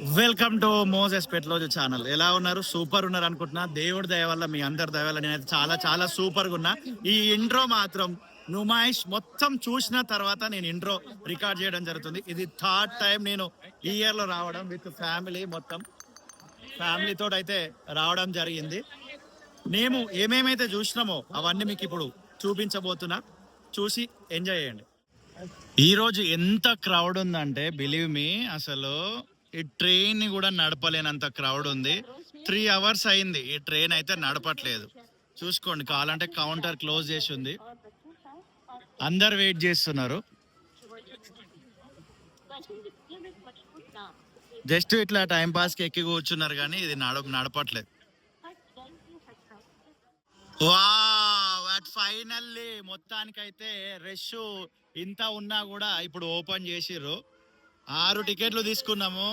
Welcome to Moses Petloju channel ఎలా ఉన్నారు? Super ఉన్నారు అనుకుంటున్నా. దేవుడి దయ వల్ల మీ అందరి దయ వల్ల నేనైతే చాలా చాలా సూపర్గా ఉన్నా. ఈ ఇంట్రో మాత్రం నుమాయిష్ మొత్తం చూసిన తర్వాత నేను ఇంట్రో రికార్డ్ చేయడం జరుగుతుంది. ఇది థర్డ్ టైం నేను ఈ ఇయర్లో రావడం విత్ ఫ్యామిలీ మొత్తం. ఫ్యామిలీతో అయితే రావడం జరిగింది. మేము ఏమేమైతే చూసినామో అవన్నీ మీకు ఇప్పుడు చూపించబోతున్నా. చూసి ఎంజాయ్ చేయండి. ఈరోజు ఎంత క్రౌడ్ ఉందంటే బిలీవ్ మీ అసలు ఈ ట్రైన్ కూడా నడపలేనంత క్రౌడ్ ఉంది. త్రీ అవర్స్ అయింది. ఈ ట్రైన్ అయితే నడపట్లేదు. చూసుకోండి కావాలంటే కౌంటర్ క్లోజ్ చేసి ఉంది. అందరు వెయిట్ చేస్తున్నారు. జస్ట్ ఇట్లా టైం ఎక్కి కూర్చున్నారు కానీ ఇది నడ నడపట్లేదు. ఫైనల్లీ మొత్తానికైతే రష్ ఇంత ఉన్నా కూడా ఇప్పుడు ఓపెన్ చేసిర్రు. ఆరు టికెట్లు తీసుకున్నాము?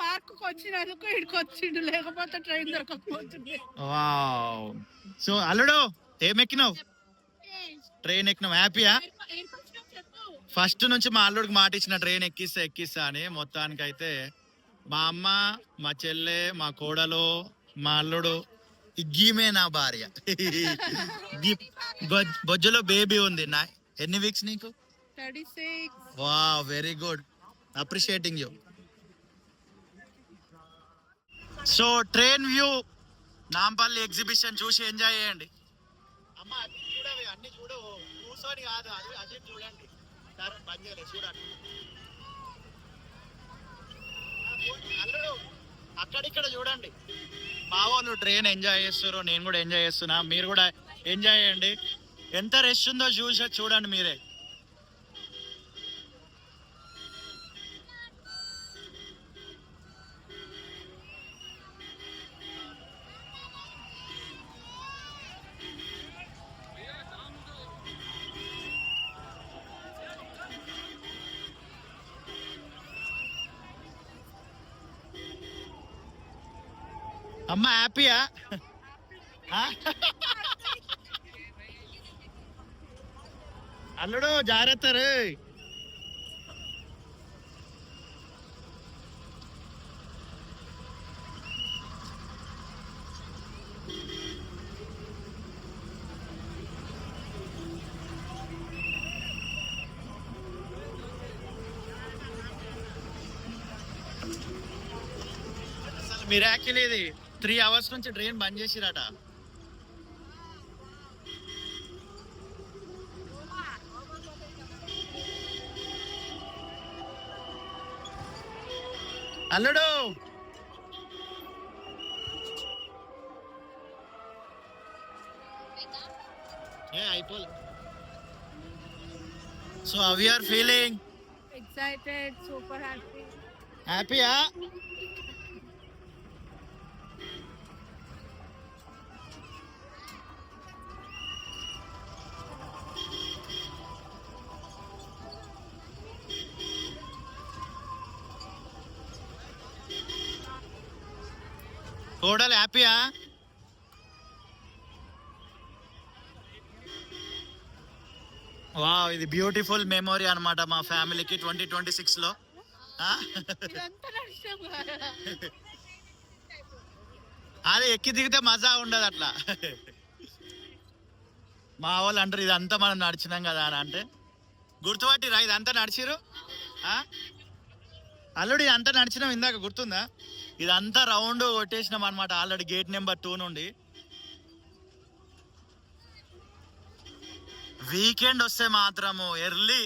పార్క్ వచ్చినందుకు ఇక్కడికి వచ్చిండు లేకపోతే ట్రైన్ దొరకకపోతుంది. సో అల్లుడు ఏం ఎక్కినావు ట్రైన్ ఎక్కినావు. హ్యాపీయా? ఫస్ట్ నుంచి మా అల్లుడికి మాట ఇచ్చిన ట్రైన్ ఎక్కిస్తా ఎక్కిస్తా అని మొత్తానికి అయితే మా అమ్మ మా చెల్లె మా కోడలు మా అల్లుడు గీమే నా భార్య. బొజ్జలో బేబీ ఉంది. నా ఎన్ని వీక్స్ నీకు? థర్టీ సిక్స్ వా very good appreciating you so train view Nampally exhibition చూసి ఎంజాయ్ చేయండి. అమ్మ చూడవి అన్ని చూడు కూర్చొని కాదు అది అది చూడండి. సరే, బంద్ చేయలేదు, చూడండి. అల్లుడు అక్కడిక్కడ చూడండి. మా వాళ్ళు ట్రైన్ ఎంజాయ్ చేస్తారు నేను కూడా ఎంజాయ్ చేస్తున్నా. మీరు కూడా ఎంజాయ్ చేయండి. ఎంత రష్ ఉందో చూసి చూడండి మీరే. అమ్మ హ్యాపీయా? అల్లుడు జాగ్రత్త రే. మీరు యాక్చువల్లీ ఇది. త్రీ అవర్స్ నుంచి ట్రైన్ బంద్ చేసిరట. అల్లుడు! ఏ అయిపోలే. So how you are feeling excited super happy హ్యాపీయా కోడలు హ్యాపీయా? వావ్ ఇది బ్యూటిఫుల్ మెమొరీ అన్నమాట మా ఫ్యామిలీకి ట్వంటీ ట్వంటీ సిక్స్లో ఆ? ఇదంతా నడిచాం కదా? అదే ఎక్కి దిగితే మజా ఉండదు అట్లా. మా వాళ్ళు అంటారు ఇదంతా మనం నడిచినాం కదా అని అంటే గుర్తుపట్టిరా ఇదంతా నడిచిరు? అల్లుడు ఇదంతా నడిచినాం ఇందాక గుర్తుందా? ఇదంతా రౌండ్ కొట్టేసినాం అనమాట ఆల్రెడీ గేట్ నెంబర్ టూ నుండి. వీకెండ్ వస్తే మాత్రము ఎర్లీ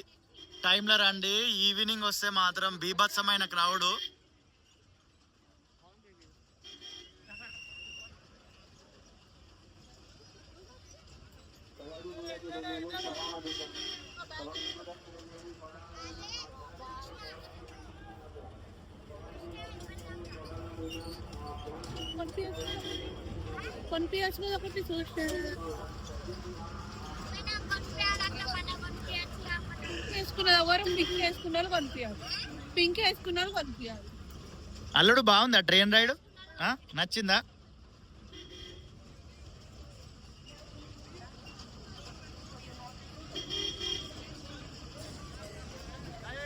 టైంలో రండి ఈవినింగ్ వస్తే మాత్రం బీభత్సమైన క్రౌడ్. కొనిపించచ్చు కదా ఒకటి చూసాడు వేసుకున్నది ఎవరు పింక్ వేసుకున్న వాళ్ళు కొనిపించాలి పింక్ వేసుకున్న కొనిపించాలి అల్లుడు బాగుందా? Train ride? ఆ? నచ్చిందా?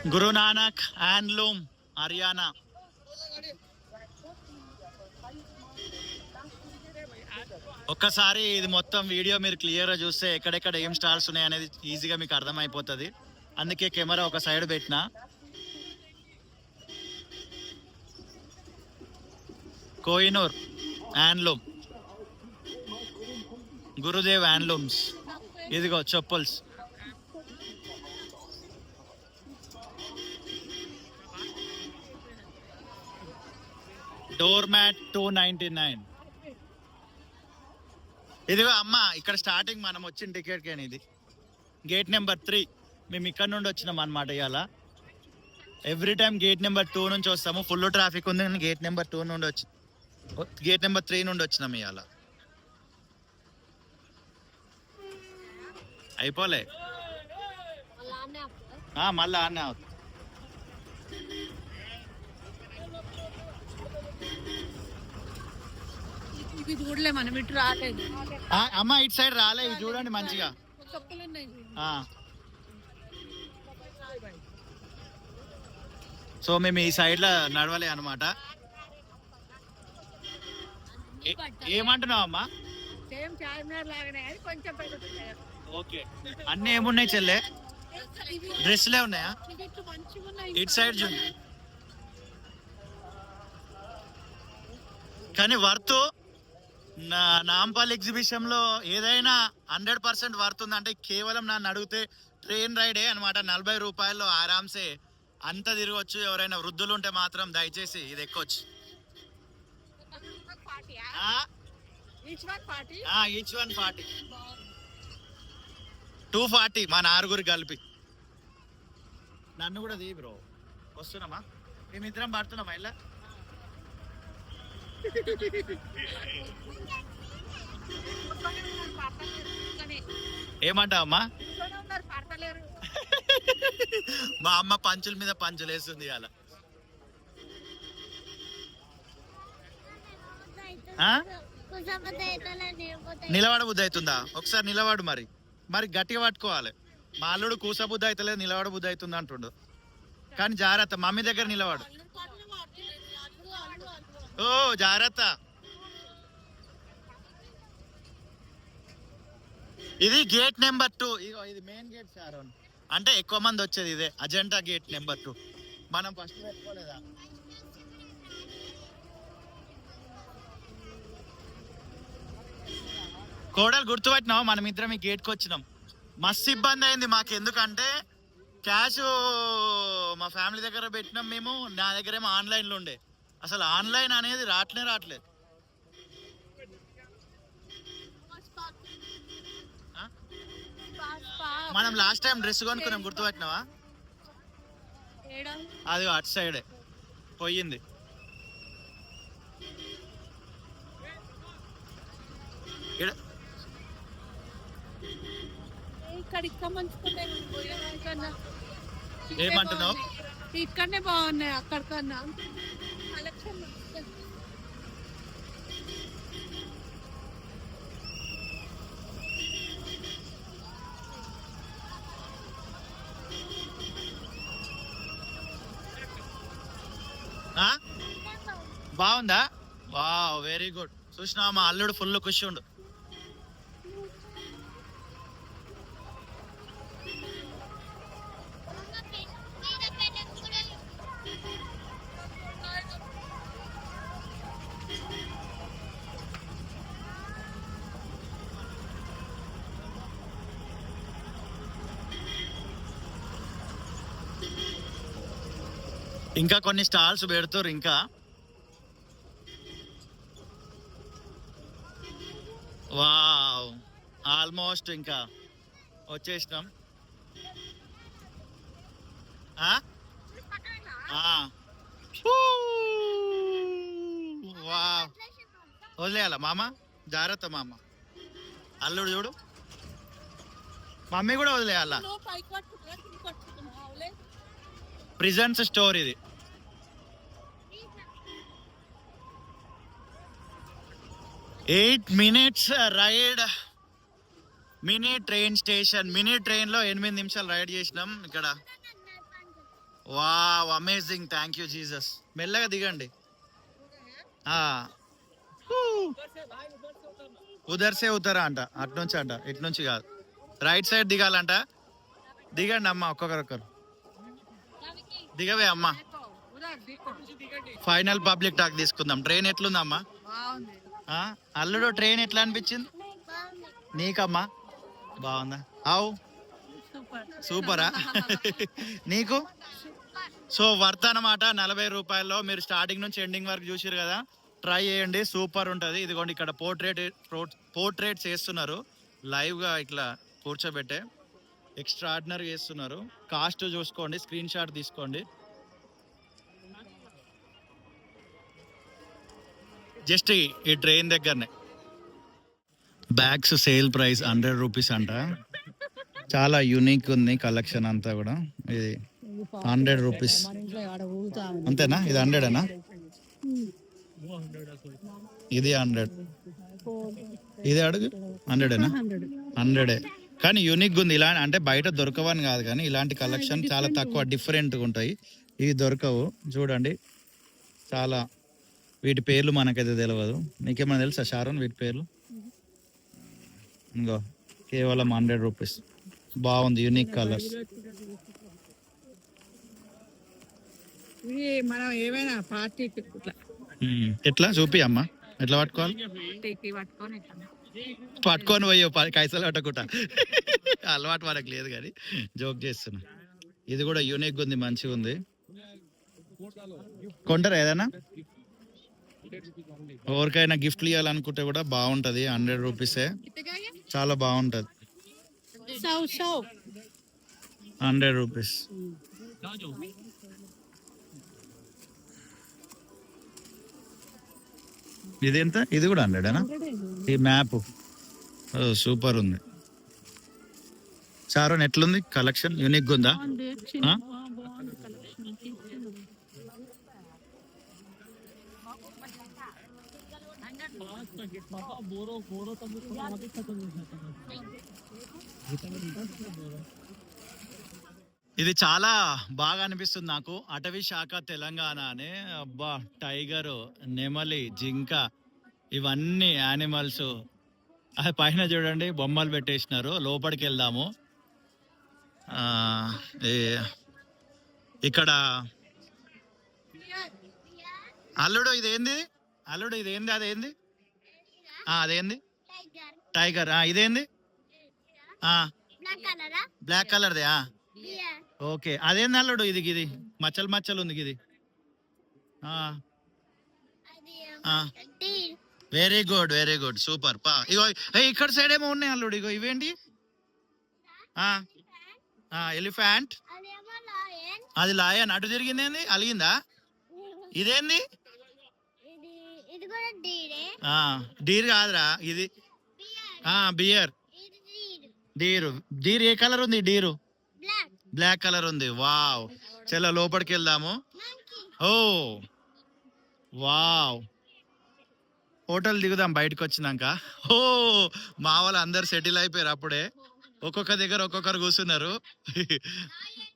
గురునానక్ హ్యాండ్లూమ్ హర్యానా. ఒక్కసారి ఇది మొత్తం వీడియో మీరు క్లియర్గా చూస్తే ఎక్కడెక్కడ ఏం స్టాల్స్ ఉన్నాయి అనేది ఈజీగా మీకు అర్థమైపోతుంది. అందుకే కెమెరా ఒక సైడ్ పెట్టిన. కోయినూర్ హ్యాండ్లూమ్ గురుదేవ్ హ్యాండ్లూమ్స్ ఇదిగో చెప్పుల్స్. Doormat two ninety nine. ఇదిగో అమ్మ ఇక్కడ స్టార్టింగ్ మనం వచ్చిన టికెట్ కానీ ఇది గేట్ నెంబర్ త్రీ మేము ఇక్కడ నుండి వచ్చినాం అనమాట ఇవాళ. Every time gate number two నుంచి వస్తాము. ఫుల్ ట్రాఫిక్ ఉంది కానీ గేట్ నెంబర్ టూ నుండి వచ్చి గేట్ నెంబర్ త్రీ నుండి వచ్చినాం ఇవాళ. అయిపోలే. మళ్ళా ఆనే అవుతుంది ఇవి చూడలే మనం ఇటు రాలేదు. ఆ, అమ్మ ఇటు సైడ్ రాలే ఇవి చూడండి మంచిగా. ఆ. సో మేము ఈ సైడ్లో నడవలే అనమాట ఏమంటున్నావు అమ్మా సేమ్ చార్మినార్ లాగానే అది కొంచెం పెరుగుతున్నాయి ఓకే. అన్ని ఏమున్నాయి చెల్లె? ఇవి డ్రెస్లే ఉన్నాయా మంచిగా ఉన్నాయి. ఇటు సైడ్ చూడు. కానీ వర్త్ నా నాంపల్ ఎగ్జిబిషన్లో ఏదైనా హండ్రెడ్ పర్సెంట్ వర్త్ ఉందంటే కేవలం నన్ను అడిగితే ట్రైన్ రైడే అనమాట నలభై రూపాయల్లో ఆరామ్సే అంత తిరగవచ్చు ఎవరైనా వృద్ధులు ఉంటే మాత్రం దయచేసి ఇది ఎక్కొచ్చు. Each one forty two forty మా నారుగురు కలిపి. నన్ను కూడా తీ బ్రో. వస్తున్నామా? మేమిద్దరం పడుతున్నామా? ఇలా ఏమంటావమ్మా? మా అమ్మ పంచుల మీద పంచులు వేస్తుంది అలా నిలబడ బుద్ధి అవుతుందా? ఒకసారి నిలబడు మరి. మరి గట్టిగా పట్టుకోవాలి. మా అల్లుడు కూస బుద్ధి అవుతలేదు నిలబడ బుద్ధి అవుతుంది అంటుండు. కానీ జాగ్రత్త మమ్మీ దగ్గర నిలబడు. ఓ జాగ్రత్త. ఇది గేట్ నెంబర్ టూ ఇది మెయిన్ గేట్ సార్ అంటే ఎక్కువ మంది వచ్చేది ఇదే. అజంటా గేట్ నెంబర్ టూ మనం ఫస్ట్ పెట్టుకోలేదా? కోడలు గుర్తుపట్టినావు? మనం ఇద్దరం ఈ గేట్కి వచ్చినాం. మస్తు ఇబ్బంది అయింది మాకు ఎందుకంటే క్యాష్ మా ఫ్యామిలీ దగ్గర పెట్టినాం మేము నా దగ్గరేమో ఆన్లైన్లో ఉండే. అసలు ఆన్లైన్ అనేది రావట్లే రావట్లేదు మనం లాస్ట్ టైం డ్రెస్ కొనుక్కున్నాం గుర్తుపట్టినావా? అది అటు సైడే. పోయింది. ఇక్కడ ఏమంటున్నావు? ఇక్కడనే బాగున్నాయి అక్కడికన్నా. బాగుందా? వా వెరీ గుడ్ చూసినా మా అల్లుడు ఫుల్ ఖుషి ఉండు. ఇంకా కొన్ని స్టాల్స్ పెడుతురు ఇంకా. వావ్. ఆల్మోస్ట్ ఇంకా వచ్చేసినాం. వావ్. వదిలేయాల మామ? జాగ్రత్త మామ. అల్లుడు చూడు. మమ్మీ కూడా వదిలేయాల? ప్రిజెన్స్ స్టోర్ ఇది. Eight minutes ride. Mini train station. Mini ట్రైన్లో ఎనిమిది నిమిషాలు రైడ్ చేసినాం ఇక్కడ. Wow amazing. Thank you Jesus. మెల్లగా దిగండి. ఉదర్సే ఉతరా అంట. అట్నుంచి అంట. ఇట్నుంచి కాదు. రైట్ సైడ్ దిగాలంట. దిగండి అమ్మ ఒక్కొక్కరొక్కరు. దిగవే అమ్మ. ఫైనల్ పబ్లిక్ టాక్ తీసుకుందాం. ట్రైన్ ఎట్లుందమ్మా? అల్లుడు ట్రైన్ ఎట్లా అనిపించింది? నీకమ్మా? బాగుందా? అవు సూపర్? సూపరా నీకు? సో వర్త్ అనమాట నలభై రూపాయల్లో మీరు స్టార్టింగ్ నుంచి ఎండింగ్ వరకు చూసారు కదా? ట్రై చేయండి సూపర్ ఉంటుంది. ఇదిగోండి ఇక్కడ పోర్ట్రేట్ పోర్ట్రేట్ చేస్తున్నారు. లైవ్గా ఇట్లా కూర్చోబెట్టే. ఎక్స్ట్రా ఆర్డినరీ చేస్తున్నారు. కాస్ట్ చూసుకోండి స్క్రీన్ షాట్ తీసుకోండి. జస్ట్ ఈ ట్రైన్ దగ్గరనే. Bags sale price hundred rupees అంట. చాలా యూనిక్ ఉంది కలెక్షన్ అంతా కూడా. ఇది హండ్రెడ్ రూపీస్. అంతేనా? ఇది హండ్రెడేనా? ఇది హండ్రెడ్. ఇది అడుగు. హండ్రెడేనా? హండ్రెడే. కానీ యూనిక్ ఉంది. ఇలా అంటే బయట దొరకవని కాదు కానీ ఇలాంటి కలెక్షన్ చాలా తక్కువ డిఫరెంట్గా ఉంటాయి. ఇవి దొరకవు. చూడండి. చాలా వీటి పేర్లు మనకైతే తెలియదు నీకేమైనా తెలుసా షారోన్ వీటి పేర్లు? ఇంకో కేవలం హండ్రెడ్ రూపీస్. బాగుంది యూనిక్ కలర్స్. మనం ఏమైనా ఎట్లా? చూపి అమ్మా. ఎట్లా పట్టుకోవాలి? పట్టుకొని పోయి కైసలు పట్టకుండా అలవాటు మనకు లేదు కానీ జోక్ చేస్తున్నా. ఇది కూడా యూనిక్ ఉంది మంచిగా ఉంది కొంటారా ఏదైనా? ఎవరికైనా గిఫ్ట్లు ఇవ్వాలనుకుంటే కూడా బాగుంటది హండ్రెడ్ రూపీసే చాలా బాగుంటది. హండ్రెడ్ రూపీస్ ఇది ఎంత? ఇది కూడా హండ్రెడేనా ఈ మ్యాప్ సూపర్ ఉంది. చారోన్ ఎట్లుంది? కలెక్షన్ యూనిక్ ఉందా? ఆ? ఇది చాలా బాగా అనిపిస్తుంది నాకు. అటవీ శాఖ తెలంగాణ అని అబ్బా టైగర్ నెమలి జింక ఇవన్నీ యానిమల్స్. అది పైన చూడండి బొమ్మలు పెట్టేసినారు. లోపలికి వెళ్దాము. ఇక్కడ అల్లుడు ఇదేంది? అల్లుడు ఇదేంది అదేంది? అదేంది? టైగర్. ఆ, ఇదేంది? బ్లాక్ కలర్దే. ఓకే. అదేంది అల్లుడు ఇది ఇది? మచ్చలు మచ్చలు ఉంది ఇది. Very good very good super పా. ఇగో ఇక్కడ సైడ్ ఏమో ఉన్నాయి అల్లుడు. ఇగో ఇవేంటి? ఎలిఫెంట్. అది లాయన్ అటు తిరిగింది ఏంది అలిగిందా? ఇదేంది? డీరే. కాదురా ఇది బియర్. డీరు. డీరు. ఏ కలర్ ఉంది డీరు? బ్లాక్. కలర్ ఉంది. వావ్. చలో లోపలికి వెళ్దాము. ఓ వావ్. హోటల్ దిగుదాం బయటకు వచ్చినాక. ఓ మా వాళ్ళు అందరు సెటిల్ అయిపోయారు అప్పుడే. ఒక్కొక్క దగ్గర ఒక్కొక్కరు కూర్చున్నారు.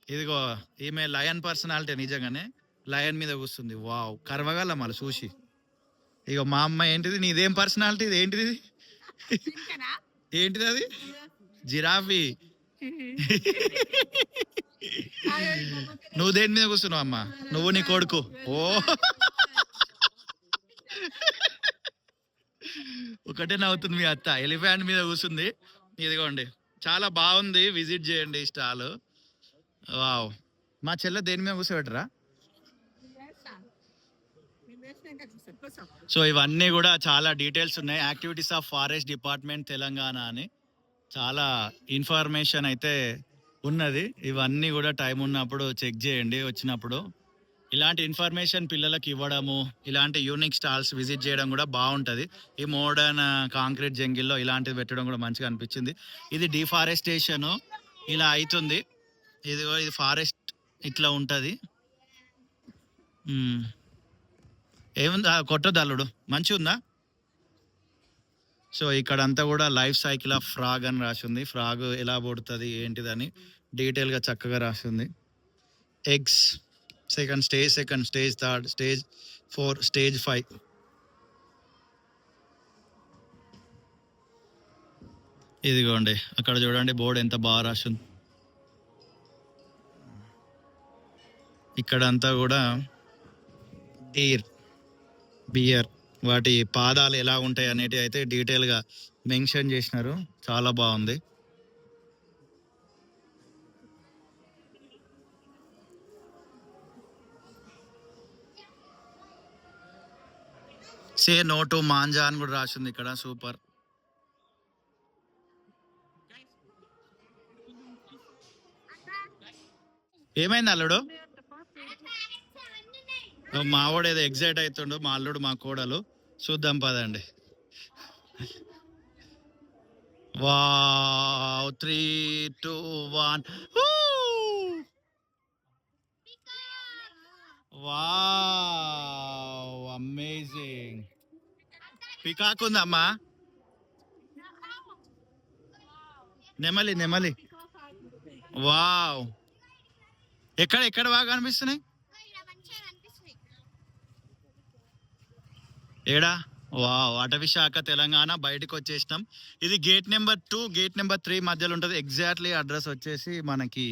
ఇదిగో ఈమె లయన్ పర్సనాలిటీ నిజంగానే. లయన్ మీద కూర్చుంది. వావ్. కరవగల మళ్ళీ చూసి. ఇగో మా అమ్మ ఏంటిది? నీదేం పర్సనాలిటీ ఇది? ఏంటిది? ఏంటిది అది? జిరాఫీ. నువ్వు దేని మీద కూర్చున్నావు అమ్మా? నువ్వు నీ కొడుకు. ఓ. ఒకటే నవ్వుతుంది మీ అత్త. ఎలిఫెంట్ మీద కూర్చుంది. ఇదిగోండి. చాలా బాగుంది. విజిట్ చేయండి స్టాల్. వావ్. మా చెల్లె దేని మీద కూర్చోబెట్టరా? సో ఇవన్నీ కూడా చాలా డీటెయిల్స్ ఉన్నాయి. Activities of forest department Telangana అని. చాలా ఇన్ఫర్మేషన్ అయితే ఉన్నది. ఇవన్నీ కూడా టైం ఉన్నప్పుడు చెక్ చేయండి వచ్చినప్పుడు. ఇలాంటి ఇన్ఫర్మేషన్ పిల్లలకు ఇవ్వడము ఇలాంటి యూనిక్ స్టాల్స్ విజిట్ చేయడం కూడా బాగుంటుంది. ఈ మోడర్న్ కాంక్రీట్ జంగిల్లో ఇలాంటివి పెట్టడం కూడా మంచిగా అనిపించింది. ఇది డిఫారెస్టేషన్ ఇలా అవుతుంది ఇది ఇది ఫారెస్ట్ ఇట్లా ఉంటుంది. ఏముంది? ఆ, అల్లుడు. మంచిగా ఉందా సో ఇక్కడ అంతా కూడా లైఫ్ సైకిల్ ఆఫ్ ఫ్రాగ్ అని రాసి ఉంది ఫ్రాగ్ ఎలా పుడుతుంది ఏంటిదని డీటెయిల్గా చక్కగా రాసి ఉంది eggs second stage second stage third stage four stage five ఇదిగోండి అక్కడ చూడండి బోర్డు ఎంత బాగా రాసింది. ఇక్కడ అంతా కూడా డీర్ బియర్ వాటి పాదాలు ఎలా ఉంటాయి అనేటివి అయితే డీటెయిల్గా మెన్షన్ చేసినారు. చాలా బాగుంది. సే నో టు మాంజా అని కూడా రాసింది ఇక్కడ. సూపర్. ఏమైంది అల్లుడు? మావాడు ఏదో ఎగ్జైట్ అవుతుండు మా అల్లుడు మా కోడలు. చూద్దాం పదండి. Wow three two one wow amazing peacock ఉందమ్మా. నెమలి నెమలి. వావ్. ఎక్కడ ఎక్కడ బాగా అనిపిస్తున్నాయి మంచిగా కనిపిస్తుంది ఏడా? వావ్ అటవీ శాఖ తెలంగాణ బయటకు వచ్చేసినాం. ఇది gate number two gate number three మధ్యలో ఉంటుంది. ఎగ్జాక్ట్లీ అడ్రస్ వచ్చేసి మనకి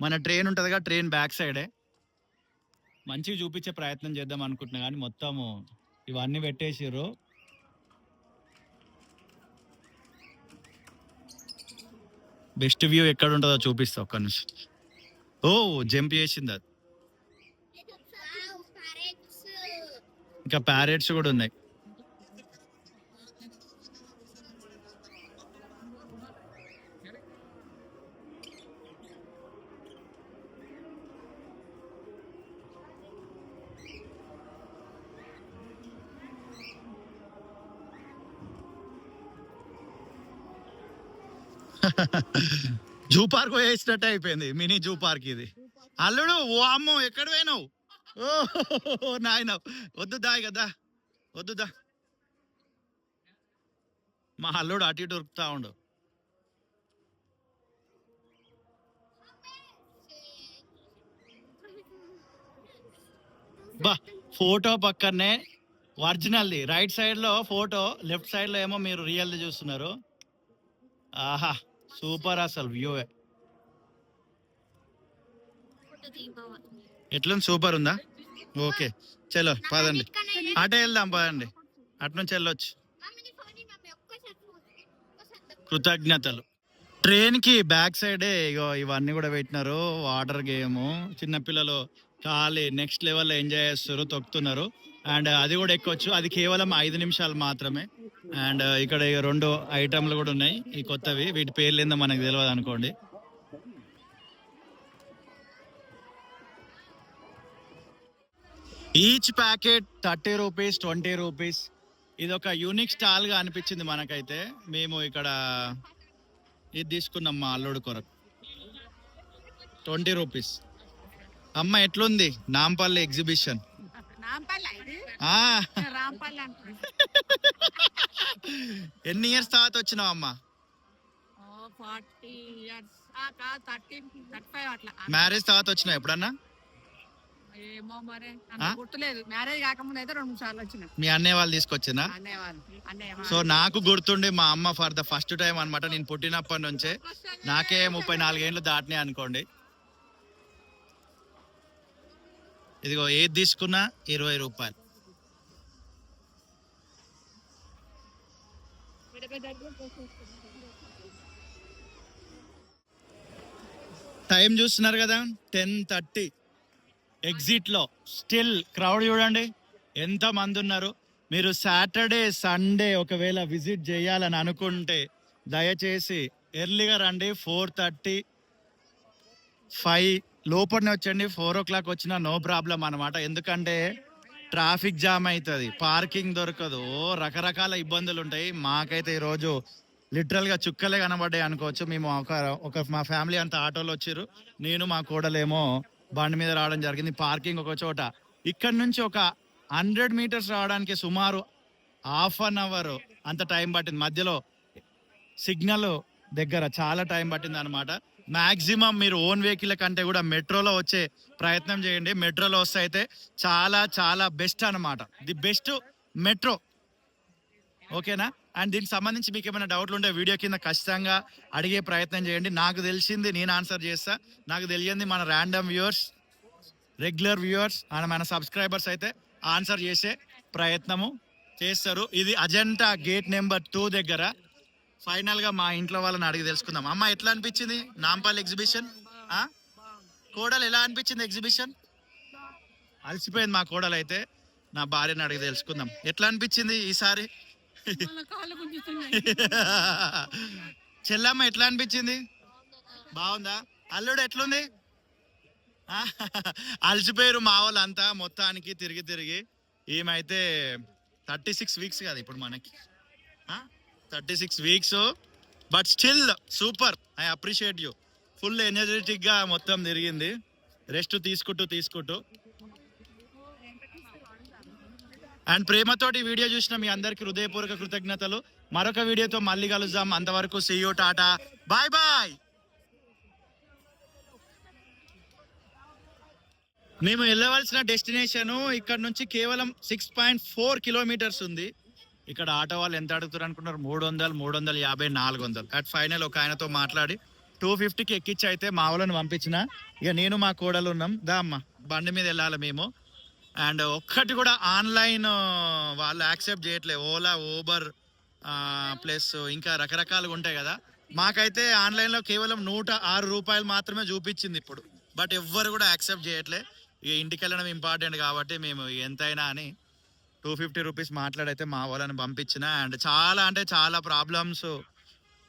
మన ట్రైన్ ఉంటుందిగా ట్రైన్ బ్యాక్ సైడే. మంచిగా చూపించే ప్రయత్నం చేద్దాం అనుకుంటున్నా కానీ మొత్తము ఇవన్నీ పెట్టేసిర్రు. బెస్ట్ వ్యూ ఎక్కడ ఉంటుందో చూపిస్తా ఒక్క నుంచి ఓ జంప్ చేసింది అది. ఇంకా ప్యారెట్స్ కూడా ఉన్నాయి. జూ పార్క్ వేసినట్టు అయిపోయింది మినీ జూ పార్క్ ఇది. అల్లుడు ఓ అమ్మో ఎక్కడ పోయినావు? ఓ నాయన వద్దు దా కదా వద్దుదా మా అల్లుడు అటు ఇటు ఉరుకుతా ఉండు. బా ఫోటో పక్కనే ఒరిజినల్ది రైట్ సైడ్లో ఫోటో లెఫ్ట్ సైడ్లో ఏమో మీరు రియల్ది చూస్తున్నారు. ఆహా సూపర్ అసలు వ్యూ ఎట్లుంది? సూపర్ ఉందా? ఓకే. చలో పదండి. అటే వెళ్దాం పదండి. అట్నుంచి వెళ్ళొచ్చు. కృతజ్ఞతలు. ట్రైన్కి బ్యాక్ సైడే ఇగో ఇవన్నీ కూడా పెట్టినారు. వాటర్ గేమ్ చిన్నపిల్లలు ఖాళీ నెక్స్ట్ లెవెల్లో ఎంజాయ్ చేస్తారు తొక్కుతున్నారు. అండ్ అది కూడా ఎక్కొచ్చు. అది కేవలం ఐదు నిమిషాలు మాత్రమే. అండ్ ఇక్కడ రెండు ఐటమ్లు కూడా ఉన్నాయి ఈ కొత్తవి. వీటి పేర్లు ఏందో మనకు తెలియదు అనుకోండి each packet thirty rupees twenty rupees ఇది ఒక యూనిక్ స్టాల్గా అనిపించింది మనకైతే. మేము ఇక్కడ ఇది తీసుకున్నాం మా అల్లుడు కొరకు. ట్వంటీ రూపీస్ అమ్మ ఎట్లుంది? నాంపల్లి ఎగ్జిబిషన్ ఎన్ని ఇయర్స్ తర్వాత వచ్చినావు అమ్మ? మ్యారేజ్ తర్వాత వచ్చినావు ఎప్పుడన్నా? ఏమో మరి. ఆ? అంత గుర్తులేదు. మ్యారేజ్ కాకముందు అయితే రెండు మూడు సార్లు వచ్చిన. మీ అన్నయ్య వాళ్ళు తీసుకొచ్చినా అన్నయ్య వాళ్ళు. అన్నయ్య సో నాకు గుర్తుండి మా అమ్మ ఫర్ ద ఫస్ట్ టైం అన్నమాట. నేను పుట్టినప్పటి నుంచే నాకే ముప్పై నాలుగేండ్లు దాటినాయి అనుకోండి. ఇదిగో ఏది తీసుకున్నా ఇరవై రూపాయలు. టైం చూస్తున్నారు కదా? Ten thirty. ఎగ్జిట్లో స్టిల్ క్రౌడ్ చూడండి ఎంత మంది ఉన్నారు. మీరు సాటర్డే సండే ఒకవేళ విజిట్ చేయాలని అనుకుంటే దయచేసి ఎర్లీగా రండి ఫోర్ థర్టీ ఫైవ్ లోపలనే వచ్చండి. ఫోర్ ఓ క్లాక్ వచ్చినా నో ప్రాబ్లం అనమాట ఎందుకంటే ట్రాఫిక్ జామ్ అవుతుంది పార్కింగ్ దొరకదు. రకరకాల ఇబ్బందులు ఉంటాయి. మాకైతే ఈరోజు లిటరల్గా చుక్కలే కనబడ్డాయి అనుకోవచ్చు. మేము ఒక ఒక మా ఫ్యామిలీ అంతా ఆటోలో వచ్చారు. నేను మా కోడలేమో బండి మీద రావడం జరిగింది. పార్కింగ్ ఒక చోట. ఇక్కడ నుంచి ఒక హండ్రెడ్ మీటర్స్ రావడానికి సుమారు హాఫ్ అన్ అవర్ అంత టైం పట్టింది. మధ్యలో సిగ్నల్ దగ్గర చాలా టైం పట్టింది అనమాట మ్యాక్సిమం మీరు ఓన్ వెహికల్ కంటే కూడా మెట్రోలో వచ్చే ప్రయత్నం చేయండి. మెట్రోలో వస్తే అయితే చాలా చాలా బెస్ట్ అన్నమాట. The best metro. ఓకేనా? అండ్ దీనికి సంబంధించి మీకు ఏమైనా డౌట్లు ఉంటే వీడియో కింద ఖచ్చితంగా అడిగే ప్రయత్నం చేయండి. నాకు తెలిసింది నేను ఆన్సర్ చేస్తా. నాకు తెలియంది మన random viewers regular viewers and మన సబ్స్క్రైబర్స్ అయితే ఆన్సర్ చేసే ప్రయత్నము చేస్తారు. ఇది అజంటా గేట్ నెంబర్ టూ దగ్గర ఫైనల్గా మా ఇంట్లో వాళ్ళని అడిగి తెలుసుకుందాం. అమ్మ ఎట్లా అనిపించింది నాంపల్ ఎగ్జిబిషన్? కోడలు ఎలా అనిపించింది ఎగ్జిబిషన్? అలసిపోయింది మా కోడలు అయితే నా భార్యని అడిగి తెలుసుకుందాం. ఎట్లా అనిపించింది ఈసారి? చెల్లమ్మ ఎట్లా అనిపించింది? బాగుందా? అల్లుడు ఎట్లుంది? అలసిపోయారు మా వాళ్ళంతా మొత్తానికి తిరిగి తిరిగి. ఏమైతే థర్టీ సిక్స్ వీక్స్ కదా ఇప్పుడు మనకి. Thirty six weeks. But still super I appreciate you full ఎనర్జెటిక్గా మొత్తం తిరిగింది. రెస్ట్ తీసుకుంటూ తీసుకుంటూ. అండ్ ప్రేమతోటి వీడియో చూసిన మీ అందరికి హృదయపూర్వక కృతజ్ఞతలు. మరొక వీడియోతో మళ్ళీ కలుద్దాం. అంతవరకు సియో టాటా. బాయ్ బాయ్ మేము వెళ్ళవలసిన డెస్టినేషన్ ఇక్కడ నుంచి కేవలం సిక్స్ పాయింట్ ఫోర్ కిలోమీటర్స్ ఉంది. ఇక్కడ ఆటో వాళ్ళు ఎంత అడుగుతారు అనుకున్నారు? మూడు వందలు మూడు వందల యాభై నాలుగు వందలు. అట్ ఫైనల్ ఒక ఆయనతో మాట్లాడి టూ ఫిఫ్టీకి ఎక్కించి అయితే మా వాళ్ళని పంపించిన. ఇక నేను మా కోడలు ఉన్నాం. దా అమ్మ బండి మీద వెళ్ళాలి మేము. అండ్ ఒక్కటి కూడా ఆన్లైన్ వాళ్ళు యాక్సెప్ట్ చేయట్లేదు ఓలా ఊబర్ ప్లస్ ఇంకా రకరకాలుగా ఉంటాయి కదా. మాకైతే ఆన్లైన్లో కేవలం నూట ఆరు రూపాయలు మాత్రమే చూపించింది ఇప్పుడు. బట్ ఎవ్వరు కూడా యాక్సెప్ట్ చేయట్లే. ఇక ఇంటికి వెళ్ళడం ఇంపార్టెంట్ కాబట్టి మేము ఎంతైనా అని టూ ఫిఫ్టీ రూపీస్ మాట్లాడైతే మా వాళ్ళని పంపించిన. అండ్ చాలా అంటే చాలా ప్రాబ్లమ్స్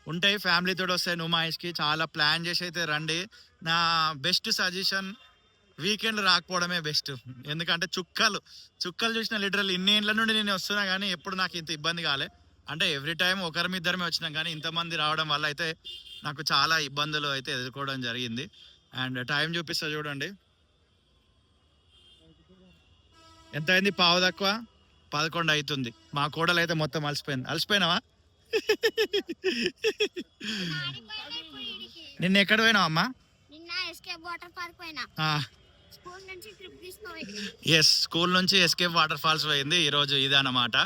ఉంటాయి. ఫ్యామిలీతో వస్తాయి నుమాయిస్కి చాలా ప్లాన్ చేసి అయితే రండి. నా బెస్ట్ సజెషన్ వీకెండ్ రాకపోవడమే బెస్ట్. ఎందుకంటే చుక్కలు చుక్కలు చూసిన లిటరల్ ఇన్ని ఏళ్ళ నుండి నేను వస్తున్నా కానీ ఎప్పుడు నాకు ఇంత ఇబ్బంది కాలే. అంటే ఎవ్రీ టైం ఒకరి ఇద్దరమే వచ్చినాం కానీ ఇంతమంది రావడం వల్ల అయితే నాకు చాలా ఇబ్బందులు అయితే ఎదుర్కోవడం జరిగింది. అండ్ టైం చూపిస్తా చూడండి. ఎంత అయింది పావు తక్కువ? పదకొండు అవుతుంది మా కోడలు అయితే మొత్తం అలసిపోయింది. అలసిపోయినావా. నిన్న ఎక్కడ పోయినావు అమ్మా నిన్న ఎస్కేప్ వాటర్ పార్క్ పోయినా. స్కూల్ నుంచి ఎస్ స్కూల్ నుంచి ఎస్కేప్ వాటర్ ఫాల్స్ పోయింది. ఈరోజు ఇదే అన్నమాట